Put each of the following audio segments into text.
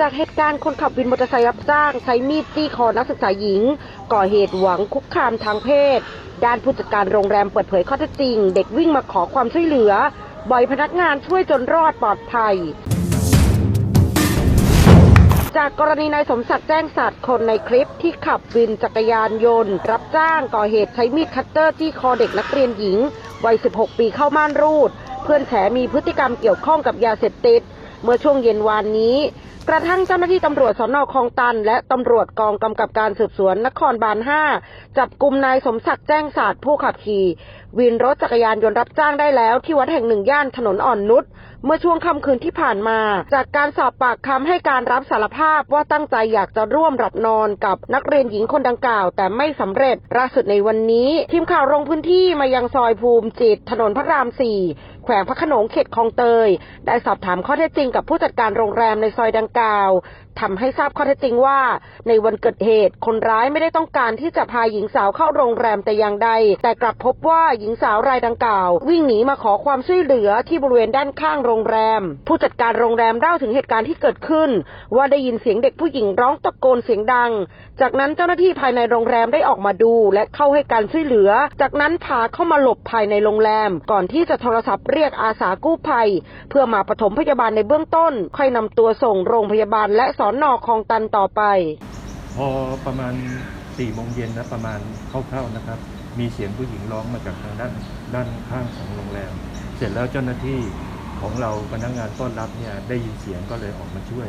จากเหตุการณ์คนขับวินมอเตอร์ไซค์รับจ้าง ใช้มีดจี้คอนักศึกษาหญิง ก่อเหตุหวังคุกคามทางเพศ ด้านผู้จัดการโรงแรมเปิดเผยข้อเท็จจริง เด็กวิ่งมาขอความช่วยเหลือ บ่อยพนักงานช่วยจนรอดปลอดภัย จากกรณีนายสมศักดิ์แจ้งสัตย์คนในคลิปที่ขับวินจักรยานยนต์ รับจ้างก่อเหตุใช้มีดคัตเตอร์จี้คอเด็กนักเรียนหญิงวัย 16 ปีเข้าม่านรูด เพื่อนแฉมีพฤติกรรมเกี่ยวข้องกับยาเสพติด เมื่อช่วงเย็นวานนี้ กระทั่งเจ้าหน้าที่ตำรวจสนคลองตัน และตำรวจกองกำกับการสืบสวนนครบาล 5 จับกลุ่มนายสมศักดิ์แจ้งศาสตร์ผู้ขับขี่วินรถจักรยานยนต์รับจ้างได้แล้ว ที่วัดแห่งหนึ่งย่านถนนอ่อนนุชเมื่อช่วงค่ำคืนที่ผ่านมา จากการสอบปากคำให้การรับสารภาพว่าตั้งใจอยากจะร่วมหลับนอนกับนักเรียนหญิงคนดังกล่าว แต่ไม่สำเร็จล่าสุดในวันนี้ทีมข่าวลงพื้นที่มายังซอยภูมิจิต ถนนพระรามสี่แขวงพระขนงเขตคลองเตย ได้สอบถามข้อเท็จจริงกับผู้จัดการโรงแรมในซอยดังกล่าว ทำให้ทราบข้อเท็จจริงว่า ในวันเกิดเหตุคนร้ายไม่ได้ต้องการที่จะพาหญิงสาวเข้าโรงแรมแต่อย่างใด แต่กลับพบว่าหญิงสาวรายดังกล่าว วิ่งหนีมาขอความช่วยเหลือที่บริเวณด้านข้างโรงแรม ผู้จัดการโรงแรมเล่าถึงเหตุการณ์ที่เกิดขึ้น ว่าได้ยินเสียงเด็กผู้หญิงร้องตะโกนเสียงดัง จากนั้นเจ้าหน้าที่ภายในโรงแรมได้ออกมาดู และเข้าให้การช่วยเหลือ จากนั้นพาเข้ามาหลบภายในโรงแรม ก่อนที่จะโทรศัพท์เรียกอาสากู้ภัย เพื่อมาปฐมพยาบาลในเบื้องต้น ค่อยนำตัวส่งโรงพยาบาลและสอนนอคลองตันต่อไป พอประมาณสี่โมงเย็นนะประมาณคร่าวๆนะครับ มีเสียงผู้หญิงร้องมาจากทางด้านด้านข้างของโรงแรม เสร็จแล้วเจ้าหน้าที่ของเราพนักงานต้อนรับเนี่ยได้ยินเสียงก็เลยออกมาช่วย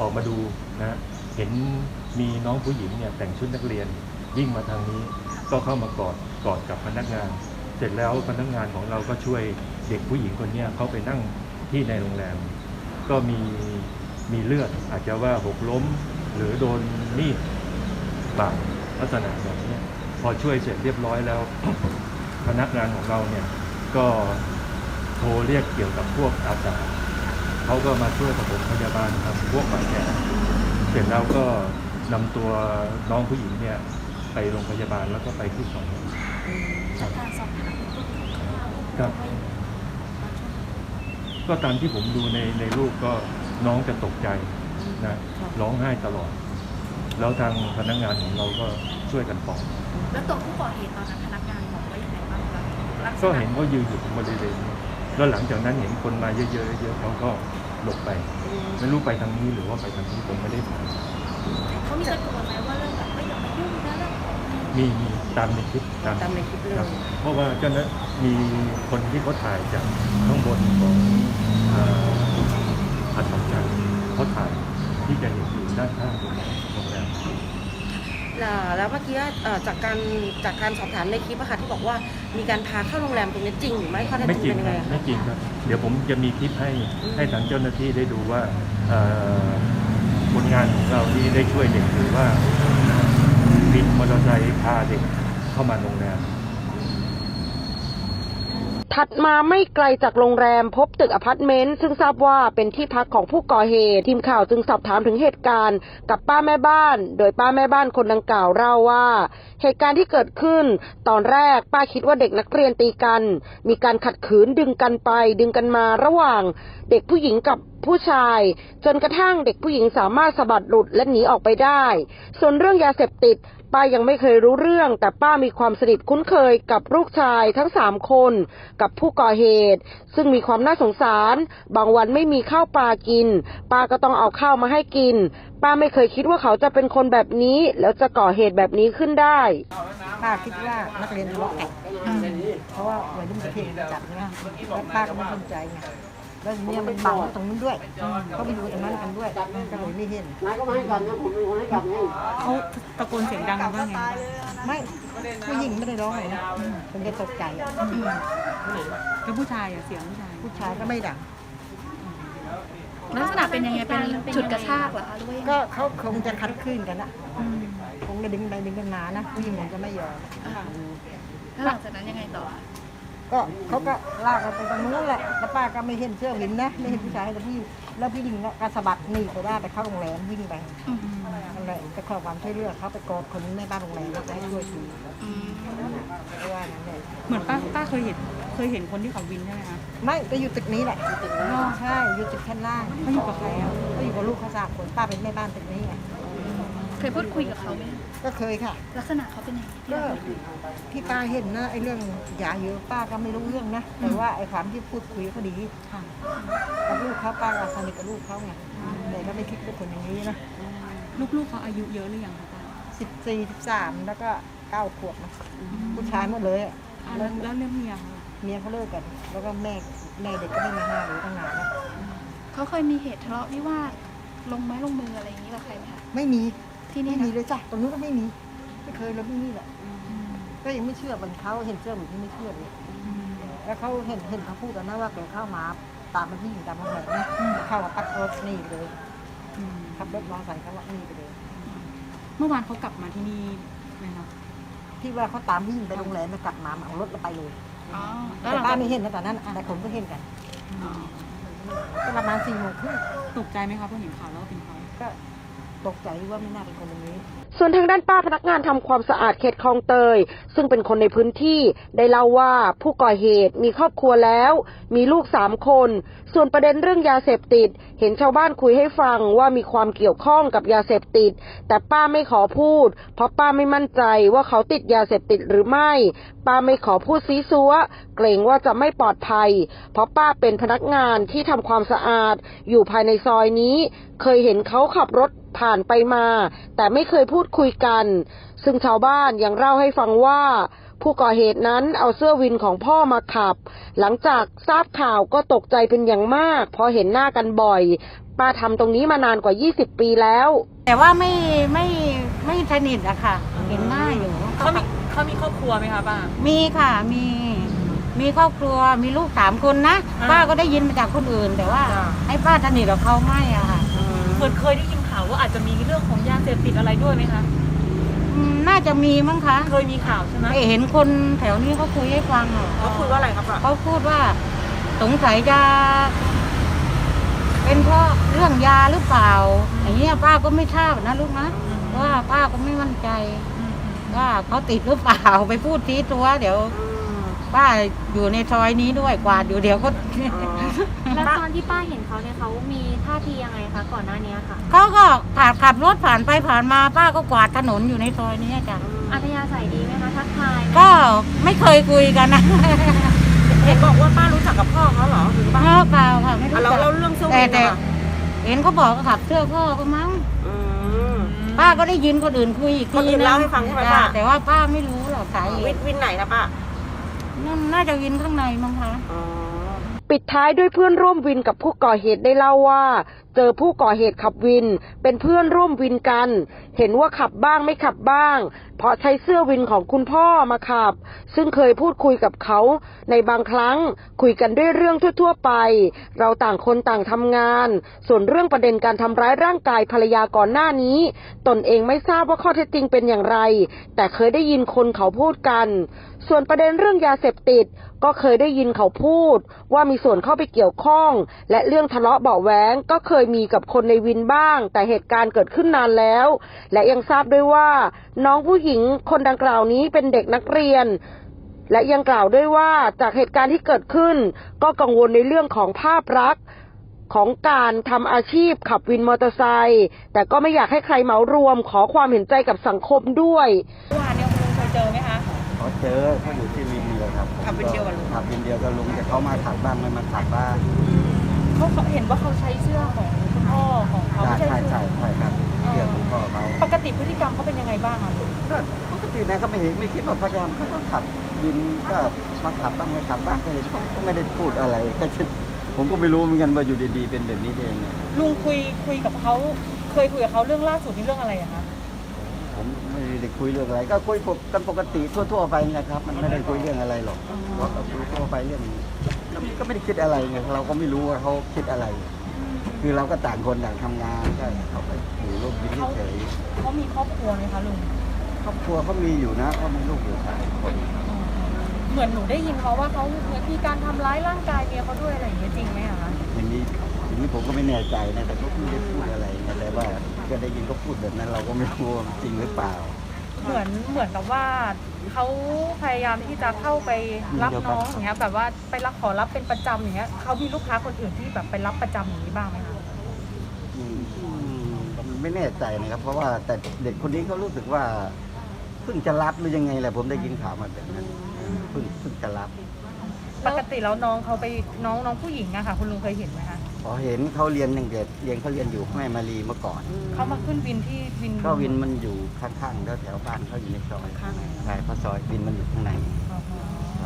ออกมาดูนะเห็นมีน้องผู้หญิงเนี่ยแต่งชุดนักเรียนวิ่งมาทางนี้ ก็เข้ามากอดกอดกับพนักงาน เสร็จแล้วพนักงานของเราก็ช่วยเด็กผู้หญิงคนนี้เขาไปนั่งที่ในโรงแรม ก็มี มีเลือดอาจจะว่าหกล้ม หรือโดนมีดบาดลักษณะแบบเนี้ยพอช่วยเสร็จเรียบร้อยแล้ว พนักงานของเราเนี่ยก็โทรเรียกเกี่ยวกับพวกอาสาเขาก็มาช่วยปฐมพยาบาลทำพวกบาดแผลเสร็จแล้วก็นำตัวน้องผู้หญิงเนี่ยไปโรงพยาบาลแล้วก็ไปที่สอนอจากการสอบถามครับก็ตามที่ผมดูในในรูปก็ น้องจะตกใจนะร้องไห้ตลอด แล้วทางพนักงานของเราก็ช่วยกันปลอบแล้วตัวผู้ก่อเหตุตอนนั้นพนักงานบอกว่าอย่างไรบ้างคะลัษณะก็เห็นเขายืนอยู่ตรงบริเวณนี้แล้วหลังจากนั้นเห็นคนมาเยอะๆเยอะๆเขาก็หลบไป ไม่รู้ไปทางนี้หรือว่าไปทางนี้ผมไม่ได้ถามเขามีตะโกนไหมว่าเรื่องแบบไม่อย่ามายุ่งนะเรื่องของมีมีตามในคลิปตามในคลิปเลย ครับเพราะว่าเจ้าหน้ามีคนที่เขาถ่ายจากข้างบนของอ่าอัดสองจันทร์เขาถ่ายที่จะเห็นอยู่ด้านข้างโรงแรมโรงแรม อ่า แล้วเมื่อกี้เอ่อจากการจากการสอบถามในคลิปอะค่ะที่บอกว่ามีการพาเข้าโรงแรมตรงนี้จริงหรือไม่ข้อเท็จไม่จจริริงงเป็นยังคไงรับอะไม่จริงครับ เดี๋ยวผมจะมีคลิปให้ให้ทางเจ้าหน้าที่ได้ดูว่าเอ่อผลงานของเราที่ได้ช่วยเด็กหรือว่าวินมอเตอร์ไซค์พาเด็กเข้ามาโรงแรม ถัดมาไม่ไกลจากโรงแรมพบตึกอพาร์ตเมนต์ซึ่งทราบว่าเป็นที่พักของผู้ก่อเหตุ ทีมข่าวจึงสอบถามถึงเหตุการณ์ กับป้าแม่บ้าน โดยป้าแม่บ้านคนดังกล่าวเล่าว่า เหตุการณ์ที่เกิดขึ้น ตอนแรกป้าคิดว่าเด็กนักเรียนตีกัน มีการขัดขืนดึงกันไป ดึงกันมาระหว่างเด็กผู้หญิงกับผู้ชาย จนกระทั่งเด็กผู้หญิงสามารถสะบัดหลุดและหนีออกไปได้ ส่วนเรื่องยาเสพติด ป้ายังไม่เคยรู้เรื่อง แต่ป้ามีความสนิทคุ้นเคยกับลูกชายทั้งสามคน กับผู้ก่อเหตุ ซึ่งมีความน่าสงสาร บางวันไม่มีข้าวปลากิน ป้าก็ต้องเอาข้าวมาให้กิน ป้าไม่เคยคิดว่าเขาจะเป็นคนแบบนี้ แล้วจะก่อเหตุแบบนี้ขึ้นได้ ป้าคิดว่านักเรียนทะเลาะกันเพราะว่าวัยรุ่นประเทศจัดนะป้าก็ไม่สนใจไง แล้วทีเนี่ยมันบังตรงนู้นด้วยเขาไปดูตรงนั้นกันด้วยก็เลยไม่เห็นเขาตะโกนเสียงดังกันว่าไงบ้างไม่ผู้หญิงไม่ได้ร้องเลยนะคงจะตกใจอะแล้วผู้ชายอะเสียงผู้ชายผู้ชายก็ไม่ดังลักษณะเป็นยังไงเป็นฉุดกระชากเหรอคะหรือว่ายังไงก็เขาคงจะคัดขึ้นกันอะคงจะดึงไปดึงกันมานะผู้หญิงคงจะไม่ยอมแล้วหลังจากนั้นยังไงต่อ ก็เขาก็ลากกันไปตรงนู้นแหละแล้วป้าก็ไม่เห็นเสื้อวินนะไม่เห็นผู้ชายแต่ผู้หญิงแล้วผู้หญิงก็สะบัดหนีไปได้ไปเข้าโรงแรมวิ่งไปอืมนั่นแหละไปขอความช่วยเหลือเขาไปกอดคนในบ้านโรงแรมแล้วจะให้ช่วยทีอืมเพราะว่านั่นแหละเหมือนป้าป้าเคยเห็นเคยเห็นคนที่เขาวินใช่ไหมคะไม่ก็อยู่ตึกนี้แหละอยู่ตึกนี้ใช่อยู่ตึกชั้นล่างเขาอยู่กับใครอะก็อยู่กับลูกเขาสามคนป้าเป็นแม่บ้านตึกนี้ไงเคยพูดคุยกับเขาไหม ก็เคยค่ะ ลักษณะเขาเป็นยังไงที่ก็เราคุยที่ป้าเห็นนะไอ้เรื่องยาเยอะป้าก็ไม่รู้เรื่องนะแต่ว่าไอ้ความที่พูดคุยเขาดีค่ะกับลูกเขาป้าก็สนิทกับลูกเขาไงแต่ก็ไม่คิดเป็นคนอย่างนี้นะลูกๆเขาอายุเยอะหรือยังคะป้าสิบสี่สิบสามแล้วก็เก้าขวบนะผู้ชายหมดเลยอะอะแล้วแล้วเรื่องเมียเขาล่ะเมียเขาเลิกกัน แล้วก็แม่แม่เด็กก็ไม่มาห้าเลยตั้งนานแล้วเขาเคยมีเหตุทะเลาะวิวาทลงไม้ลงมืออะไรอย่างนี้กับใครไหมคะไม่มี ที่ไม่นี่มีนะเลยจ้ะตรงนู้นก็ไม่มี ไม่เคยเลยไม่มีแหละก็ยังไม่เชื่อมันเขาเห็นเสื้อเหมือนที่ไม่เชื่อเลยแล้วเขาเห็นเห็นเขาพูดกันนะว่าแกเข้ามาตามมันที่อยู่ตามโรงแรมนะเข้ามาปักรถหนีไปเลยอืมขับรถมอเตอร์ไซค์เขาว่าหนีไปเลย เมื่อวานเขากลับมาที่นี่ไหมคะที่ว่าเขาตามวิ่งไปโรงแรมแล้วกลับมาเอารถแล้วไปเลยอ๋อแต่แล้วเราป้าก็ไม่เห็นนะตอนนั้นแต่คนก็เห็นกันอ๋อก็ประมาณสี่โมงครึ่งตกใจไหมคะพอเห็นข่าวแล้วว่าเป็นเขาก็ ตกใจว่าไม่น่าเป็นคนอย่างนี้ส่วนทางด้านป้าพนักงานทำความสะอาดเขตคลองเตย ซึ่งเป็นคนในพื้นที่ได้เล่าว่าผู้ก่อเหตุมีครอบครัวแล้ว มีลูกสามคน ส่วนประเด็นเรื่องยาเสพติด เห็นชาวบ้านคุยให้ฟังว่ามีความเกี่ยวข้องกับยาเสพติด แต่ป้าไม่ขอพูด เพราะป้าไม่มั่นใจว่าเขาติดยาเสพติดหรือไม่ ป้าไม่ขอพูดซีซัวเกรงว่าจะไม่ปลอดภัย เพราะป้าเป็นพนักงานที่ทำความสะอาดอยู่ภายในซอยนี้ เคยเห็นเขาขับรถผ่านไปมา แต่ไม่เคยพูดคุยกัน ซึ่งชาวบ้านยังเล่าให้ฟังว่า ผู้ก่อเหตุนั้นเอาเสื้อวินของพ่อมาขับ หลังจากทราบข่าวก็ตกใจเป็นอย่างมากเพราะเห็นหน้ากันบ่อย ป้าทำตรงนี้มานานกว่า 20 ปีแล้ว แต่ว่าไม่ไม่ไม่สนิทอะค่ะ เห็นหน้าอยู่ เขามีเขามีครอบครัวไหมคะป้า มีค่ะมี มีครอบครัวมีลูกสามคนนะอ่า ป้าก็ได้ยินมาจากคนอื่น แต่ว่าให้ป้าสนิทกับเขาไม่อะค่ะ เหมือนเคยได้ยิน ข่าวว่าอาจจะมีเรื่องของยาเสพติดอะไรด้วยไหมคะ อืมน่าจะมีมั้งคะเคยมีข่าวใช่ไหมเอ้ยเห็นคนแถวนี้เขาคุยให้ฟังอะเขาคุยว่าอะไรครับอะเขาพูดว่า สงสัยจะเป็นเพราะเรื่องยาหรือเปล่า อย่างเงี้ยป้าก็ไม่ทราบนะลูกนะว่าป้าก็ไม่มั่นใจ ว่าเขาติดหรือเปล่าไปพูดทีตัวเดี๋ยว ป้าอยู่ในซอยนี้ด้วยกวาดอยู่เดี๋ยวก็ แล้วตอนที่ป้าเห็นเขาเนี่ยเขามีท่าทียังไงคะก่อนหน้านี้ค่ะเขาก็ผ่านขับรถผ่านไปผ่านมาป้าก็กวาดถนนอยู่ในซอยนี้จ้ะอัธยาศัยดีไหมคะทักทายไหมก็ไม่เคยคุยกันนะเห็นบอกว่าป้ารู้จักกับพ่อเขาเหรอหรือเปป้าล่าเปล่าค่ะไม่รู้อะแล้วจักแล้วเรื่องเสื้อแต่วินแต่นะคะเห็นเขาบอกว่าขับเสื้อพ่อก็มั้งอืมป้าก็ได้ยินคนอื่นคุยอีกคนอื่นทีะเล่าให้ฟังใช่ไหมจ้ะป้าแต่ว่าป้าไม่รู้หรอกสาเหวินตุวินไหนนะป้า นั่นน่าจะวินข้างในมั้งคะอ๋อปิดท้ายด้วยเพื่อนร่วมวินกับผู้ก่อเหตุได้เล่าว่า เจอผู้ก่อเหตุขับวิน เป็นเพื่อนร่วมวินกัน เห็นว่าขับบ้างไม่ขับบ้าง เพราะใช้เสื้อวินของคุณพ่อมาขับ ซึ่งเคยพูดคุยกับเขาในบางครั้งคุยกันด้วยเรื่องทั่ว ๆ ไป เราต่างคนต่างทำงาน ส่วนเรื่องประเด็นการทำร้ายร่างกายภรรยาก่อนหน้านี้ ตนเองไม่ทราบว่าข้อเท็จจริงเป็นอย่างไร แต่เคยได้ยินคนเขาพูดกัน ส่วนประเด็นเรื่องยาเสพติดก็เคยได้ยินเขาพูด ว่ามีส่วนเข้าไปเกี่ยวข้อง และเรื่องทะเลาะเบาะแว้งก็เคยมีกับคนในวินบ้าง แต่เหตุการณ์เกิดขึ้นนานแล้ว และยังทราบด้วยว่า น้องผู้หญิงคนดังกล่าวนี้เป็นเด็กนักเรียน และยังกล่าวด้วยว่าจากเหตุการณ์ที่เกิดขึ้น ก็กังวลในเรื่องของภาพลักษณ์ของการทำอาชีพขับวินมอเตอร์ไซค์แต่ก็ไม่อยากให้ใครเหมารวมขอความเห็นใจกับสังคมด้วย เขาเจอเขาอยู่ที่วินเลยครับขับวินเดียวกับลุง ขับวินเดียวกับลุงแต่เขามาขับบ้างไม่มาขับบ้างเขาเขาเห็นว่าเขาใช้เสื้อของคุณพ่อของเขาใช่ไม่ใช่ใช่เสื้อใช่ใช่ครับเรื่องของพ่อเขาปกติพฤติกรรมเขาเป็นยังไงบ้างอะลุงก็ปกตินะเขาไม่เห็นไม่คิดว่าพยายามเขาก็ขับวินก็มาขับบ้างไม่ขับบ้างก็เห็นเขาก็ไม่ได้พูดอะไรก็คิดผมก็ไม่รู้เหมือนกันว่าอยู่ดีๆเป็นแบบนี้เองเนี่ยลุงคุยคุยกับเขาเคยคุยกับเขาเรื่องล่าสุดนี่เรื่องอะไรอะคะ ผมไม่ได้คุยเรื่องอะไร ก็คุยกันปกติทั่ว ๆ ไปนะครับ มันไม่ได้คุยเรื่องอะไรหรอกเพราะก็คุยทั่วไปเรื่องก็ไม่ได้คิดอะไรไงเราก็ไม่รู้ว่าเขาคิดอะไร คือเราก็ต่างคนต่างทำงานก็เขาไปอยู่ร่วมวินเฉยเขามีครอบครัวไหมคะลุงๆครอบครัวเขามีอยู่นะเขามีลูกอยู่สามคนเเหมือนหนูได้ยินเขาว่าเขามีการทำร้ายร่างกายเมียเขาด้วยอะไรอย่างเงี้ยจริงไหมอะคะอย่างนี้ อย่างนี้ผมก็ไม่แน่ใจนะแต่ก็ไม่ได้พูดอะไรนะแต่ว่าก็ได้ยินเขาพูดแบบนั้น เราก็ไม่รู้ว่าจริงหรือเปล่าเหมือนเหมือนกับว่าเขาพยายามที่จะเข้าไปรับน้องอย่างเงี้ยแบบว่าไปรับขอรับเป็นประจำอย่างเงี้ยเขามีลูกค้าคนอื่นที่แบบไปรับประจำอย่างนี้บ้างไหมคะอืมอืมมันไม่แน่ใจนะครับ เพราะว่าแต่เด็กคนนี้เขารู้สึกว่าเพิ่งจะรับหรือยังไงแหละผมได้ยินข่าวมาแบบนั้นเพิ่งเพิ่งจะรับ ปกติแล้วน้องเขาไปน้องน้องผู้หญิงอะค่ะ คุณลุงเคยเห็นไหมคะ พอเห็นเขาเรียนหนึ่งเด็ดเรียนเขาเรียนอยู่แม่มารีเมื่อก่อน เขามาขึ้นวินที่วิน ก็วินมันอยู่ข้างๆแถวแถวๆบ้านเขาอยู่ในซอยข้างไหนใช่เพราะซอยวินมันอยู่ข้างในอ๋อ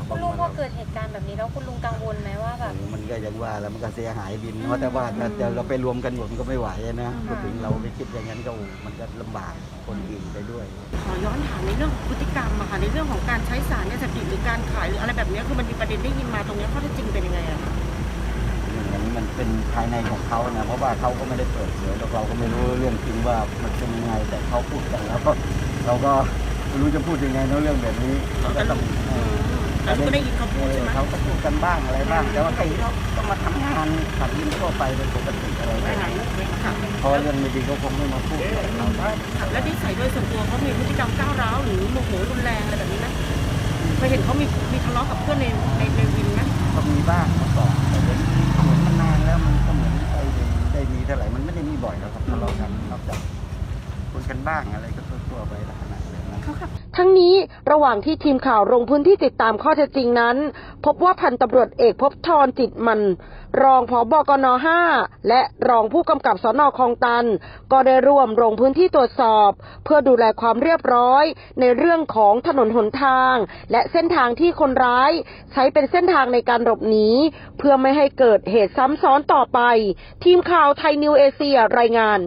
คุณลุงพอเกิดเหตุการณ์แบบนี้แล้วคุณลุงกังวลไหมว่าแบบ โอ้มันก็ยังว่าแล้วมันก็เสียหายบินเพราะแต่ว่าถ้าจะเราไปรวมกันหมดมันก็ไม่ไหวนะก็ถึงเราไปคิดอย่างนั้นก็โอ้มันก็ลำบากคนอื่นไปด้วย ขอย้อนถามในเรื่องของพฤติกรรมอะค่ะในเรื่องของการใช้สารยาเสพติดหรือการขายหรืออะไรแบบเนี้ยคือมันมีประเด็นได้ยินมาตรงเนี้ยข้อเท็จจริงเป็นยังไงอะคะ อย่างนี้มัน เป็นภายในของเขานะเพราะว่าเขาก็ไม่ได้เปิดเผยแล้วเราก็ไม่รู้เรื่องจริงว่ามันเป็นยังไงแต่เขาพูดกันแล้วก็เราก็ไม่รู้จะพูดยังไงเนอะเรื่องแบบนี้เราก็ต้องเออแต่ก็ได้ยินเขาพูดใช่ไหมเขาก็พูดกันบ้างอะไรบ้าง แต่ว่าใครเขาก็มาทำงานขับยินทั่วไปเป็นปกติอะไรแบบนี้ค่ะเพราะเรื่องไม่ดีเขาคงไม่มาพูดหรอกเราค่ะและนิสัยโดยส่วนตัวเขามีพฤติกรรมก้าวร้าวหรือโมโหรุนแรงอะไรแบบนี้ไหมเคยเห็นเขามีมีทะเลาะกับเพื่อนในในในวินไหมก็มีบ้างเมื่อก่อนแต่ มีเท่าไหร่มันไม่ได้มีบ่อยหรอกครับทะเลาะกันนอกจากคุยกันบ้างอะไรก็ตัวๆไปลักษณะแบบนั้น ทั้งนี้ระหว่างที่ทีมข่าวลงพื้นที่ติดตามข้อเท็จจริงนั้น พบว่าพันตำรวจเอกพบทรจิตมัน รองผอบกน 5 และรองผู้กำกับสนคลองตัน ก็ได้ร่วมลงพื้นที่ตรวจสอบ เพื่อดูแลความเรียบร้อย ในเรื่องของถนนหนทาง และเส้นทางที่คนร้าย ใช้เป็นเส้นทางในการหลบหนีเพื่อไม่ให้เกิดเหตุซ้ำซ้อนต่อไป ทีมข่าวไทยนิวเอเชียรายงาน